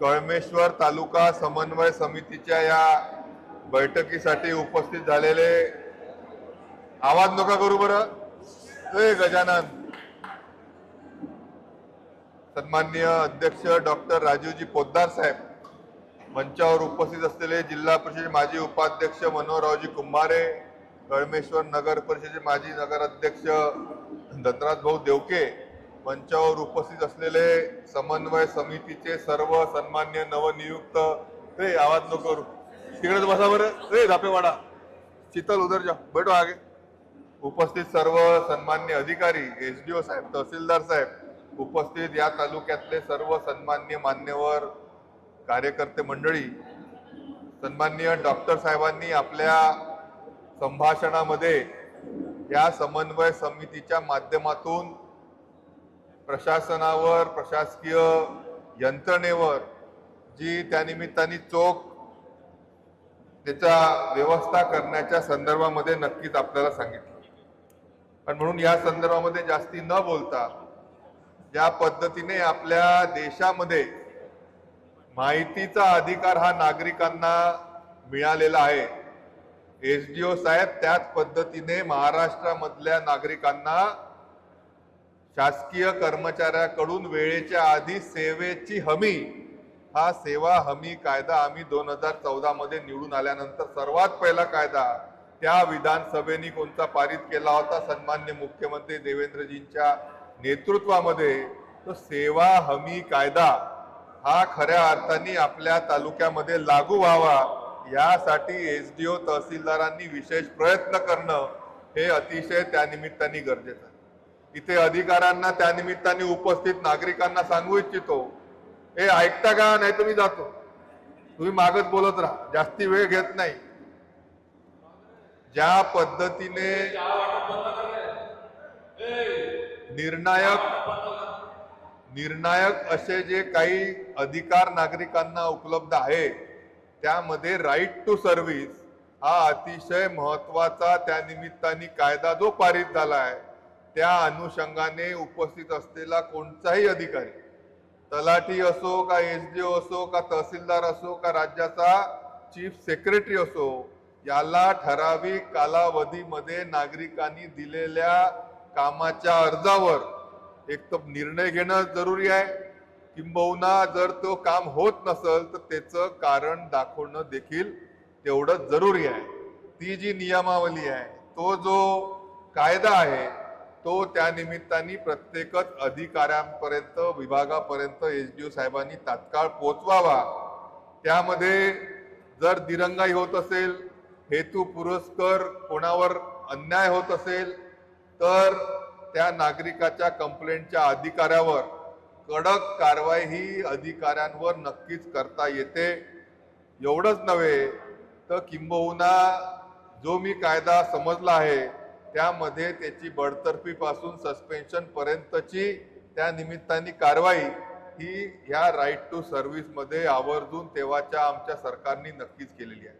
कळमेश्वर तालुका समन्वय समितीच्या या बैठकीसाठी उपस्थित झालेले. आवाज नका करू बरं. ए गजानन. सन्माननीय अध्यक्ष डॉक्टर राजीवजी पोद्दार साहेब मंचावर उपस्थित असलेले जिल्हा परिषद माजी उपाध्यक्ष मनोहररावजी कुंभारे कळमेश्वर नगर परिषदेचे माजी नगराध्यक्ष दत्तनाथ भाऊ देवके मंचावर उपस्थित असलेले समन्वय समितीचे सर्व सन्मान्य नवनियुक्त रे आवाज नको करू. तिकडेच बसा बरं. रे धापेवाडा शीतल उदर जा. बैठो आगे. उपस्थित सर्व सन्मान्य अधिकारी एस डी ओ साहेब तहसीलदार साहेब उपस्थित या तालुक्यातले सर्व सन्मान्य मान्यवर कार्यकर्ते मंडळी सन्मान्य डॉक्टर साहेबांनी आपल्या संभाषणामध्ये या समन्वय समितीच्या माध्यमातून प्रशासनावर प्रशासकीय यंत्रणेवर जी त्यानिमित्ताने चोख त्याचा व्यवस्था करण्याच्या संदर्भामध्ये नक्कीच आपल्याला सांगितलं. पण म्हणून या संदर्भामध्ये जास्ती न बोलता ज्या पद्धतीने आपल्या देशामध्ये माहितीचा अधिकार हा नागरिकांना मिळालेला आहे एस डी ओ साहेब त्याच पद्धतीने महाराष्ट्रामधल्या नागरिकांना शासकीय कर्मचाऱ्याकडून वेळेच्या आधी सेवेची हमी. हा सेवा हमी कायदा आम्ही दोन हजार चौदा मध्ये निवडून आल्यानंतर सर्वात पहिला कायदा त्या विधानसभेने कोणता पारित केला होता? सन्मान्य मुख्यमंत्री देवेंद्रजींच्या नेतृत्वामध्ये. तो सेवा हमी कायदा हा खऱ्या अर्थाने आपल्या तालुक्यामध्ये लागू व्हावा. यासाठी एस डी ओ तहसीलदारांनी विशेष प्रयत्न करणं हे अतिशय त्यानिमित्ताने गरजेचं आहे. इथे अधिकाऱ्यांना त्यानिमित्ताने उपस्थित नागरिकांना सांगू इच्छितो. हे ऐकता का? नाही तुम्ही जातो. तुम्ही मागत बोलत राहा. जास्ती वेळ घेत नाही. ज्या पद्धतीने निर्णायक निर्णायक असे जे काही अधिकार नागरिकांना उपलब्ध आहे त्यामध्ये राईट टू सर्व्हिस हा अतिशय महत्त्वाचा त्या निमित्ताने कायदा जो पारित झाला आहे. त्या अनुषंगाने उपस्थित असलेला कोणताही अधिकारी तलाठी असो का एस जी ओ असो का तहसीलदार असो का राज्याचा चीफ सेक्रेटरी असो याला ठराविक कालावधीमध्ये नागरिकांनी दिलेल्या कामाच्या अर्जावर एक तर निर्णय घेणं जरुरी आहे. किंबहुना जर तो काम होत नसेल तर त्याचं कारण दाखवणं देखील तेवढं जरुरी आहे. ती जी नियमावली आहे तो जो कायदा आहे तो त्या निमित्ताने प्रत्येकच अधिकाऱ्यांपर्यंत विभागापर्यंत एस डी ओ साहेबांनी तात्काळ पोचवावा त्यामध्ये जर दिरंगाई होत असेल हेतू पुरस्कर कोणावर अन्याय होत असेल तर त्या नागरिकाच्या कंप्लेंटच्या अधिकाऱ्यावर कडक कारवाई ही अधिकाऱ्यांवर नक्कीच करता येते. एवढंच नव्हे तर किंबहुना जो मी कायदा समजला आहे त्यामध्ये त्याची बडतर्फीपासून सस्पेन्शनपर्यंतची सस्पेन्शन पर्यंतची त्या निमित्ताने कारवाई ही ह्या राईट टू सर्व्हिसमध्ये आवर्जून तेव्हाच्या आमच्या सरकारने नक्कीच केलेली आहे.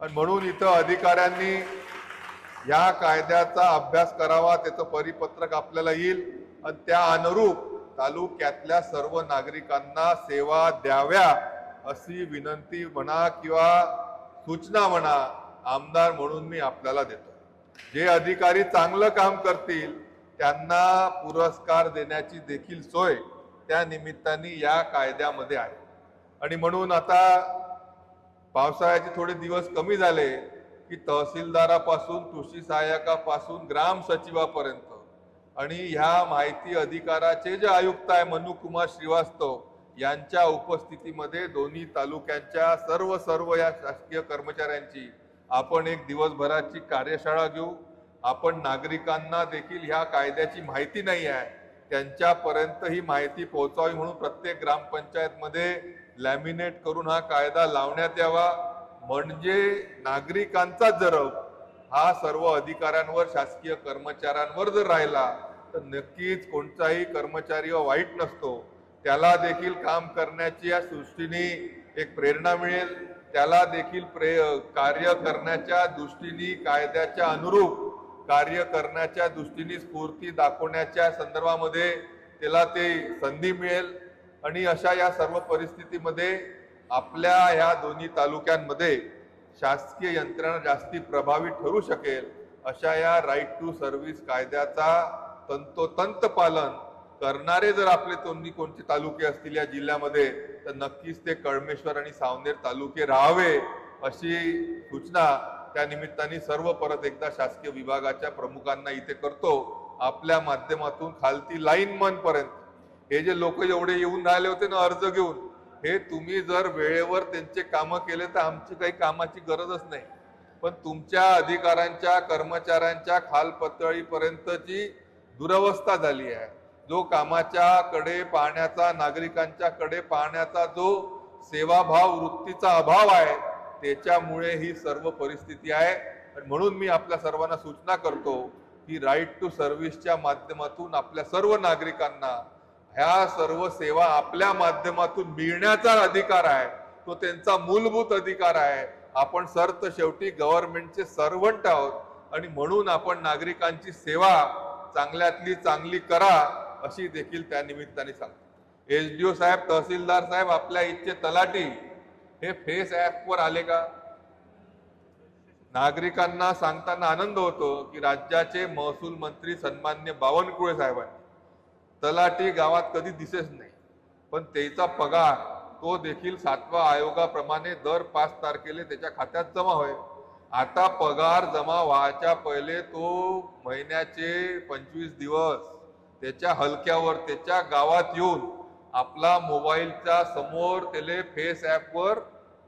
आणि म्हणून इथं अधिकाऱ्यांनी या कायद्याचा अभ्यास करावा त्याचं परिपत्रक आपल्याला येईल. आणि त्या अनुरूप तालुक्यातल्या सर्व नागरिकांना सेवा द्याव्या अशी विनंती म्हणा किंवा सूचना म्हणा आमदार म्हणून मी आपल्याला देतो. जे अधिकारी चांगलं काम करतील त्यांना पुरस्कार देण्याची देखील सोय त्या निमित्ताने या कायद्यामध्ये आहे. आणि म्हणून आता पावसाळ्याचे थोडे दिवस कमी झाले की तहसीलदारापासून कृषी सहाय्यकापासून ग्राम सचिवापर्यंत. आणि ह्या माहिती अधिकाराचे जे आयुक्त आहे मनु कुमार श्रीवास्तव यांच्या उपस्थितीमध्ये दोन्ही तालुक्यांच्या सर्व सर्व या शासकीय कर्मचाऱ्यांची आपण एक दिवसभराची कार्यशाळा घेऊ. आपण नागरिकांना देखील ह्या कायद्याची माहिती नाही आहे. त्यांच्यापर्यंत ही माहिती पोहोचावी म्हणून प्रत्येक ग्रामपंचायतमध्ये लॅमिनेट करून हा कायदा लावण्यात यावा. म्हणजे नागरिकांचा जरब हा सर्व अधिकाऱ्यांवर शासकीय कर्मचाऱ्यांवर जर राहिला तर नक्कीच कोणताही कर्मचारी व वाईट नसतो. त्याला देखील काम करण्याची या सृष्टीने एक प्रेरणा मिळेल. त्याला देखील प्रे कार्य करण्याच्या दृष्टीने कायद्याच्या अनुरूप कार्य करण्याच्या दृष्टीने स्फूर्ती दाखवण्याच्या संदर्भामध्ये त्याला ते संधी मिळेल. आणि अशा या सर्व परिस्थितीमध्ये आपल्या ह्या दोन्ही तालुक्यांमध्ये शासकीय यंत्रणा जास्ती प्रभावी ठरू शकेल अशा या राईट टू सर्व्हिस कायद्याचा तंतोतंत पालन करणारे जर आपले दोन्ही कोणते तालुके असतील या जिल्ह्यामध्ये तर नक्कीच ते कळमेश्वर आणि सावनेर तालुके राहावे अशी सूचना त्या निमित्ताने सर्व परत एकदा शासकीय विभागाच्या प्रमुखांना इथे करतो. आपल्या माध्यमातून खालती लाईन मन पर्यंत. हे जे लोक एवढे येऊन राहिले होते ना अर्ज घेऊन हे तुम्ही जर वेळेवर त्यांचे कामं केले तर आमची काही कामाची गरजच नाही. पण तुमच्या अधिकाऱ्यांच्या कर्मचाऱ्यांच्या खालपातळीपर्यंतची दुरवस्था झाली आहे. जो कामाच्या कडे पाहण्याचा नागरिकांच्या कडे पाहण्याचा जो सेवाभाव वृत्तीचा अभाव आहे त्याच्यामुळे ही सर्व परिस्थिती आहे. आणि म्हणून मी आपल्या सर्वांना सूचना करतो की राईट टू सर्व्हिसच्या माध्यमातून आपल्या सर्व नागरिकांना ह्या सर्व सेवा आपल्या माध्यमातून मिळण्याचा अधिकार आहे. तो त्यांचा मूलभूत अधिकार आहे. आपण सर्त शेवटी गव्हर्नमेंटचे सर्वंट आहोत. आणि म्हणून आपण नागरिकांची सेवा चांगल्यातली चांगली करा. अशी देखील त्या निमित्ताने सांगतो. ओ साहेब तहसीलदार साहेब आपल्या इथचे तलाठी हे फेस ॲपवर आले का? नागरिकांना सांगताना आनंद होतो की राज्याचे महसूल मंत्री सन्मान्य बावनकुळे साहेबांनी. तलाठी गावात कधी दिसेच नाही पण त्याचा पगार तो देखील सातवा आयोगाप्रमाणे दर पाच तारखेला त्याच्या खात्यात जमा होईल आता पगार जमा व्हायच्या पहिले तो महिन्याचे पंचवीस दिवस. त्याच्या हलक्यावर त्याच्या गावात येऊन आपला मोबाईलच्या समोर त्याले फेस ॲपवर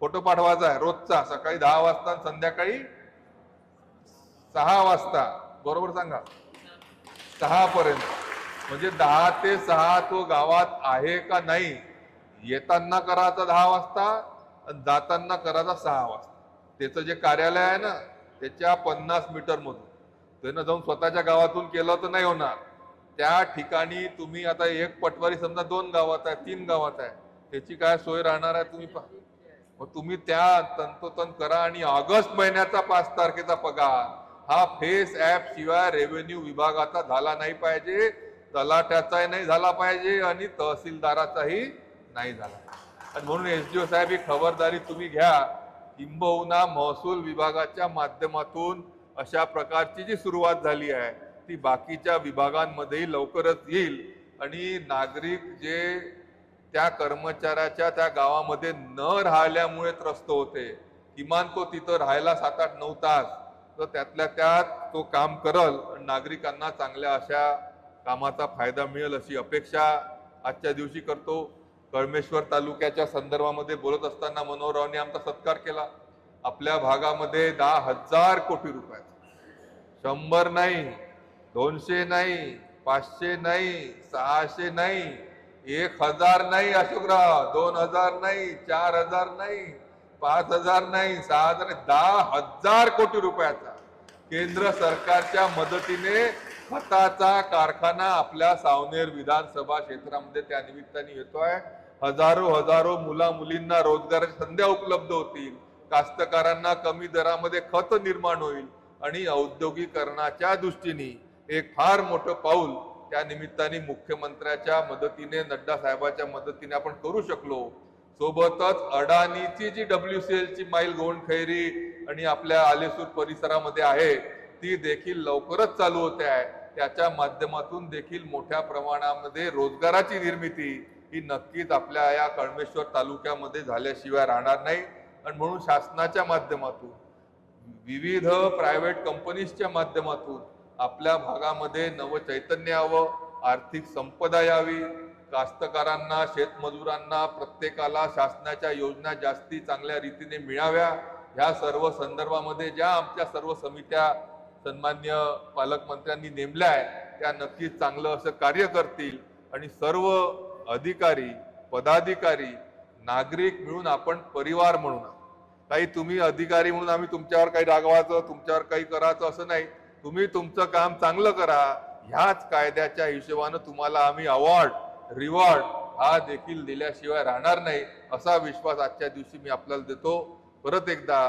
फोटो पाठवायचा आहे रोजचा सकाळी दहा वाजता आणि संध्याकाळी सहा वाजता. बरोबर सांगा? सहा पर्यंत. म्हणजे दहा ते सहा तो गावात आहे का नाही येताना करायचा दहा वाजता आणि जाताना करायचा सहा वाजता. त्याचं जे कार्यालय आहे ना त्याच्या पन्नास मीटरमधून. त्यानं जाऊन स्वतःच्या गावातून केलं तर नाही होणार. त्या ठिकाणी तुम्ही आता एक पटवारी समजा दोन गावात आहे तीन गावात आहे त्याची काय सोय राहणार आहे तुम्ही पहा. मग तुम्ही त्या तंतोतंत करा आणि ऑगस्ट महिन्याचा पाच तारखेचा पगार. हा फेस ऍप शिवाय रेव्हेन्यू विभागाचा झाला नाही पाहिजे तलाट्याचाही नाही झाला पाहिजे आणि तहसीलदाराचाही नाही झाला आणि म्हणून ओ साहेब ही खबरदारी तुम्ही घ्या. किंबहुना महसूल विभागाच्या माध्यमातून अशा प्रकारची जी सुरुवात झाली आहे ती बाकीच्या विभागांमध्येही लवकरच येईल. आणि नागरिक जे त्या कर्मचाऱ्याच्या त्या गावामध्ये न राहिल्यामुळे त्रस्त होते. किमान तो तिथं राहायला सात आठ नऊ तास. तर त्यातल्या त्यात तो काम करल आणि नागरिकांना चांगल्या अशा कामाचा फायदा मिळेल अशी अपेक्षा आजच्या दिवशी करतो. कळमेश्वर तालुक्याच्या संदर्भामध्ये बोलत असताना मनोहररावने आमचा सत्कार केला. आपल्या भागामध्ये दहा हजार कोटी रुपयाचा. शंभर नाही दोनशे नाही पाचशे नाही सहाशे नाही एक हजार नाही अशोकराव दोन हजार नाही चार हजार नाही पाच हजार नाही सहा हजार नाही, दहा हजार कोटी रुपयाचा. केंद्र सरकारच्या मदतीने खताचा कारखाना आपल्या सावनेर विधानसभा क्षेत्रामध्ये त्या निमित्ताने येतोय. हजारो हजारो मुला मुलींना रोजगाराच्या संध्या उपलब्ध होतील. कास्तकारांना कमी दरामध्ये खत निर्माण होईल आणि औद्योगिकरणाच्या दृष्टीने एक फार मोठं पाऊल त्या निमित्ताने मुख्यमंत्र्याच्या मदतीने नड्डा साहेबाच्या मदतीने आपण करू शकलो. सोबतच अडाणीची जी डब्ल्यू सी एलची माईल गोंड खैरी आणि आपल्या आलेसूर परिसरामध्ये आहे ती देखील लवकरच चालू होते आहे. त्याच्या माध्यमातून देखील मोठ्या प्रमाणामध्ये रोजगाराची निर्मिती ही नक्कीच आपल्या या कळमेश्वर तालुक्यामध्ये झाल्याशिवाय राहणार नाही. आणि म्हणून शासनाच्या माध्यमातून विविध प्रायव्हेट कंपनीजच्या माध्यमातून आपल्या भागामध्ये नवचैतन्य यावं आर्थिक संपदा यावी. कास्तकारांना शेतमजुरांना प्रत्येकाला शासनाच्या योजना जास्ती चांगल्या रीतीने मिळाव्या. ह्या सर्व संदर्भामध्ये ज्या आमच्या सर्व समित्या सन्मान्य पालकमंत्र्यांनी नेमल्या आहे त्या नक्कीच चांगलं असं कार्य करतील. आणि सर्व अधिकारी पदाधिकारी नागरिक मिळून आपण परिवार म्हणून. काही तुम्ही अधिकारी म्हणून आम्ही तुमच्यावर काही रागवायचं तुमच्यावर काही करायचं असं नाही. तुम्ही तुमचं काम चांगलं करा. ह्याच कायद्याच्या हिशोबानं तुम्हाला आम्ही अवॉर्ड रिवॉर्ड हा देखील दिल्याशिवाय राहणार नाही असा विश्वास आजच्या दिवशी मी आपल्याला देतो. परत एकदा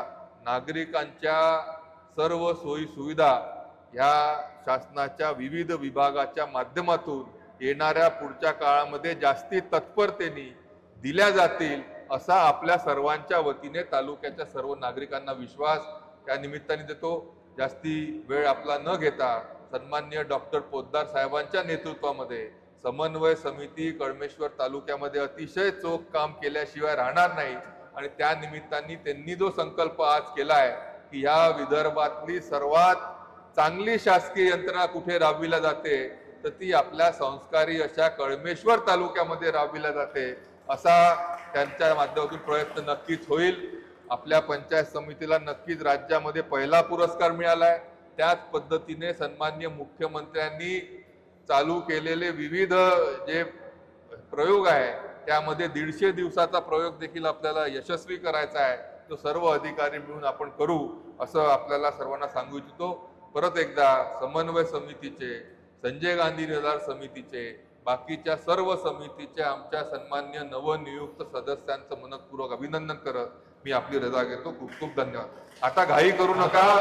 नागरिकांच्या सर्व सोयी सुविधा ह्या शासनाच्या विविध विभागाच्या माध्यमातून येणाऱ्या पुढच्या काळामध्ये जास्ती तत्परतेने दिल्या जातील असा आपल्या सर्वांच्या वतीने तालुक्याच्या सर्व नागरिकांना विश्वास त्या निमित्ताने देतो. जास्ती वेळ आपला न घेता सन्मान्य डॉक्टर पोद्दार साहेबांच्या नेतृत्वामध्ये समन्वय समिती कळमेश्वर तालुक्यामध्ये अतिशय चोख काम केल्याशिवाय राहणार नाही. आणि त्या निमित्ताने त्यांनी जो संकल्प आज केला आहे की ह्या विदर्भातली सर्वात चांगली शासकीय यंत्रणा कुठे राबविल्या जाते तर ती आपल्या संस्कारी अशा कळमेश्वर तालुक्यामध्ये राबविल्या जाते असा त्यांच्या माध्यमातून प्रयत्न नक्कीच होईल. आपल्या पंचायत समितीला नक्कीच राज्यामध्ये पहिला पुरस्कार मिळालाय. त्याच पद्धतीने सन्मान्य मुख्यमंत्र्यांनी चालू केलेले विविध जे प्रयोग आहे त्यामध्ये दीडशे दिवसाचा प्रयोग देखील आपल्याला यशस्वी करायचा आहे. तो सर्व अधिकारी मिळून आपण करू असं आपल्याला सर्वांना सांगू इच्छितो. परत एकदा समन्वय समितीचे संजय गांधी निधार समितीचे बाकीच्या सर्व समितीचे आमच्या सन्मान्य नवनियुक्त सदस्यांचं मनपूर्वक अभिनंदन करत मी आपली रजा घेतो. खूप खूप धन्यवाद. आता घाई करू नका.